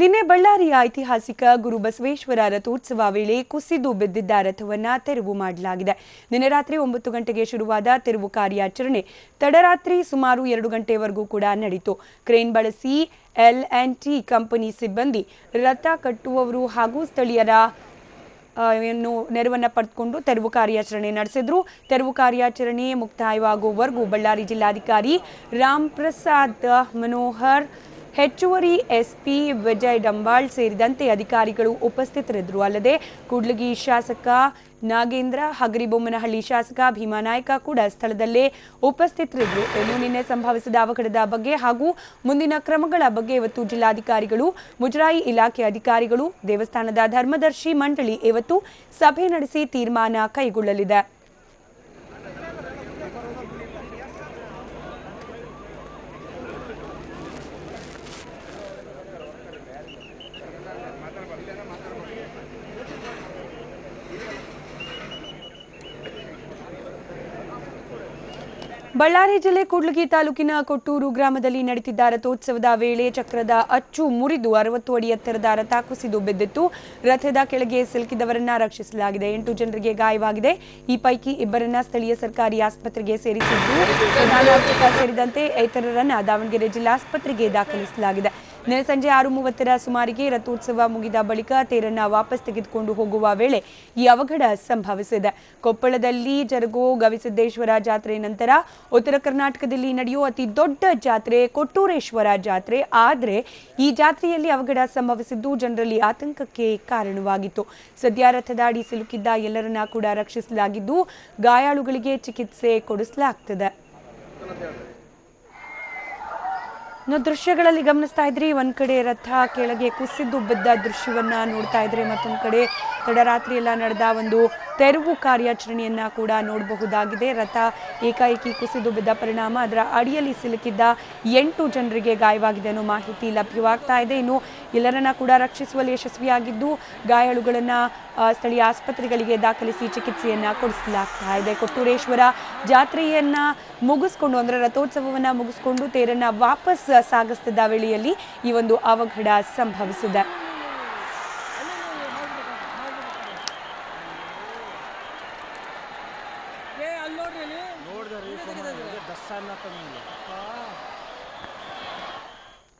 ನಿನ್ನೆ ಬಳ್ಳಾರಿಯ ಐತಿಹಾಸಿಕ ಗುರು ಬಸವೇಶ್ವರ ರಥೋತ್ಸವ ವೇಳೆ ಕುಸಿದು ಬಿದ್ದಿದ್ದ ರಥವನ್ನು ತೆರವು ಮಾಡಲಾಗಿದೆ. ನಿನ್ನೆ ರಾತ್ರಿ ಒಂಬತ್ತು ಗಂಟೆಗೆ ಶುರುವಾದ ತೆರವು ಕಾರ್ಯಾಚರಣೆ ತಡರಾತ್ರಿ ಸುಮಾರು ಎರಡು ಗಂಟೆವರೆಗೂ ಕೂಡ ನಡೆಯಿತು ಕ್ರೇನ್ ಬಳಸಿ ಎಲ್ ಆ್ಯಂಡ್ ಟಿ ಕಂಪನಿ ಸಿಬ್ಬಂದಿ ರಥ ಕಟ್ಟುವವರು ಹಾಗೂ ಸ್ಥಳೀಯರ ಏನು ನೆರವನ್ನ ಪಡೆದುಕೊಂಡು ತೆರವು ಕಾರ್ಯಾಚರಣೆ ನಡೆಸಿದ್ರು. ತೆರವು ಕಾರ್ಯಾಚರಣೆ ಮುಕ್ತಾಯವಾಗುವವರೆಗೂ ಬಳ್ಳಾರಿ ಜಿಲ್ಲಾಧಿಕಾರಿ ರಾಮ್ ಪ್ರಸಾದ್ ಮನೋಹರ್ ಹೆಚ್ಚುವರಿ ಎಸ್ಪಿ ವಿಜಯ್ ಡಂಬಾಳ್ ಸೇರಿದಂತೆ ಅಧಿಕಾರಿಗಳು ಉಪಸ್ಥಿತರಿದ್ದರು. ಅಲ್ಲದೆ ಕೂಡ್ಲಗಿ ಶಾಸಕ ನಾಗೇಂದ್ರ ಹಗರಿಬೊಮ್ಮನಹಳ್ಳಿ ಶಾಸಕ ಭೀಮಾನಾಯ್ಕ ಕೂಡ ಸ್ಥಳದಲ್ಲೇ ಉಪಸ್ಥಿತರಿದ್ದರು. ಇನ್ನು ನಿನ್ನೆ ಸಂಭವಿಸಿದ ಅವಘಡದ ಬಗ್ಗೆ ಹಾಗೂ ಮುಂದಿನ ಕ್ರಮಗಳ ಬಗ್ಗೆ ಇವತ್ತು ಜಿಲ್ಲಾಧಿಕಾರಿಗಳು, ಮುಜರಾಯಿ ಇಲಾಖೆ ಅಧಿಕಾರಿಗಳು, ದೇವಸ್ಥಾನದ ಧರ್ಮದರ್ಶಿ ಮಂಡಳಿ ಇವತ್ತು ಸಭೆ ನಡೆಸಿ ತೀರ್ಮಾನ ಕೈಗೊಳ್ಳಲಿದೆ. ಬಳ್ಳಾರಿ ಜಿಲ್ಲೆ ಕೂಡ್ಲಗಿ ತಾಲೂಕಿನ ಕೊಟ್ಟೂರು ಗ್ರಾಮದಲ್ಲಿ ನಡೆದಿದ್ದ ರಥೋತ್ಸವದ ವೇಳೆ ಚಕ್ರದ ಅಚ್ಚು ಮುರಿದು ಅರವತ್ತು ಅಡಿ ಎತ್ತರದ ರಥ ಕುಸಿದು ಬಿದ್ದಿತ್ತು. ರಥದ ಕೆಳಗೆ ಸಿಲುಕಿದವರನ್ನ ರಕ್ಷಿಸಲಾಗಿದೆ. ಎಂಟು ಜನರಿಗೆ ಗಾಯವಾಗಿದೆ. ಈ ಪೈಕಿ ಇಬ್ಬರನ್ನ ಸ್ಥಳೀಯ ಸರ್ಕಾರಿ ಆಸ್ಪತ್ರೆಗೆ ಸೇರಿಸಿದ್ದು. ಸೇರಿದಂತೆ ಇತರರನ್ನ ದಾವಣಗೆರೆ ಜಿಲ್ಲಾಸ್ಪತ್ರೆಗೆ ದಾಖಲಿಸಲಾಗಿದೆ. ಸಂಜೆ ಆರು ಮೂವತ್ತರ ಸುಮಾರಿಗೆ ರಥೋತ್ಸವ ಮುಗಿದ ಬಳಿಕ ತೇರನ್ನ ವಾಪಸ್ ತೆಗೆದುಕೊಂಡು ಹೋಗುವ ವೇಳೆ ಈ ಅವಘಡ ಸಂಭವಿಸಿದೆ. ಕೊಪ್ಪಳದಲ್ಲಿ ಜರುಗೋ ಗವಿಸಿದ್ದೇಶ್ವರ ಜಾತ್ರೆ ನಂತರ ಉತ್ತರ ಕರ್ನಾಟಕದಲ್ಲಿ ನಡೆಯುವ ಅತಿ ದೊಡ್ಡ ಜಾತ್ರೆ ಕೊಟ್ಟೂರೇಶ್ವರ ಜಾತ್ರೆ. ಆದರೆ ಈ ಜಾತ್ರೆಯಲ್ಲಿ ಅವಘಡ ಸಂಭವಿಸಿದ್ದು ಜನರಲ್ಲಿ ಆತಂಕಕ್ಕೆ ಕಾರಣವಾಗಿತ್ತು. ಸದ್ಯ ರಥದಾಡಿ ಸಿಲುಕಿದ್ದ ಎಲ್ಲರನ್ನ ಕೂಡ ರಕ್ಷಿಸಲಾಗಿದ್ದು ಗಾಯಾಳುಗಳಿಗೆ ಚಿಕಿತ್ಸೆ ಕೊಡಿಸಲಾಗ್ತದೆ. ಇನ್ನು ದೃಶ್ಯಗಳಲ್ಲಿ ಗಮನಿಸ್ತಾ ಇದ್ರಿ, ಒಂದ್ ಕಡೆ ರಥ ಕೆಳಗೆ ಕುಸಿದು ಬಿದ್ದ ದೃಶ್ಯವನ್ನ ನೋಡ್ತಾ ಇದ್ರಿ, ಮತ್ತೊಂದ್ ಕಡೆ ತಡರಾತ್ರಿ ಎಲ್ಲ ನಡೆದ ಒಂದು ತೆರವು ಕಾರ್ಯಾಚರಣೆಯನ್ನ ಕೂಡ ನೋಡಬಹುದಾಗಿದೆ. ರಥ ಏಕಾಏಕಿ ಕುಸಿದು ಬಿದ್ದ ಪರಿಣಾಮ ಅದರ ಅಡಿಯಲ್ಲಿ ಸಿಲುಕಿದ್ದ ಎಂಟು ಜನರಿಗೆ ಗಾಯವಾಗಿದೆ ಅನ್ನೋ ಮಾಹಿತಿ ಲಭ್ಯವಾಗ್ತಾ ಇದೆ. ಇನ್ನು ಎಲ್ಲರನ್ನ ಕೂಡ ರಕ್ಷಿಸುವಲ್ಲಿ ಯಶಸ್ವಿಯಾಗಿದ್ದು ಗಾಯಾಳುಗಳನ್ನ ಸ್ಥಳೀಯ ಆಸ್ಪತ್ರೆಗಳಿಗೆ ದಾಖಲಿಸಿ ಚಿಕಿತ್ಸೆಯನ್ನ ಕೊಡಿಸಲಾಗ್ತಾ ಇದೆ. ಕೊಟ್ಟೂರೇಶ್ವರ ಜಾತ್ರೆಯನ್ನು ಮುಗಿಸ್ಕೊಂಡು ಅಂದ್ರೆ ರಥೋತ್ಸವವನ್ನು ಮುಗಿಸ್ಕೊಂಡು ತೇರನ್ನ ವಾಪಸ್ ಸಾಗಿಸ್ತಿದ್ದ ವೇಳೆಯಲ್ಲಿ ಈ ಒಂದು ಅವಘಡ ಸಂಭವಿಸಿದೆ. さんなった人間。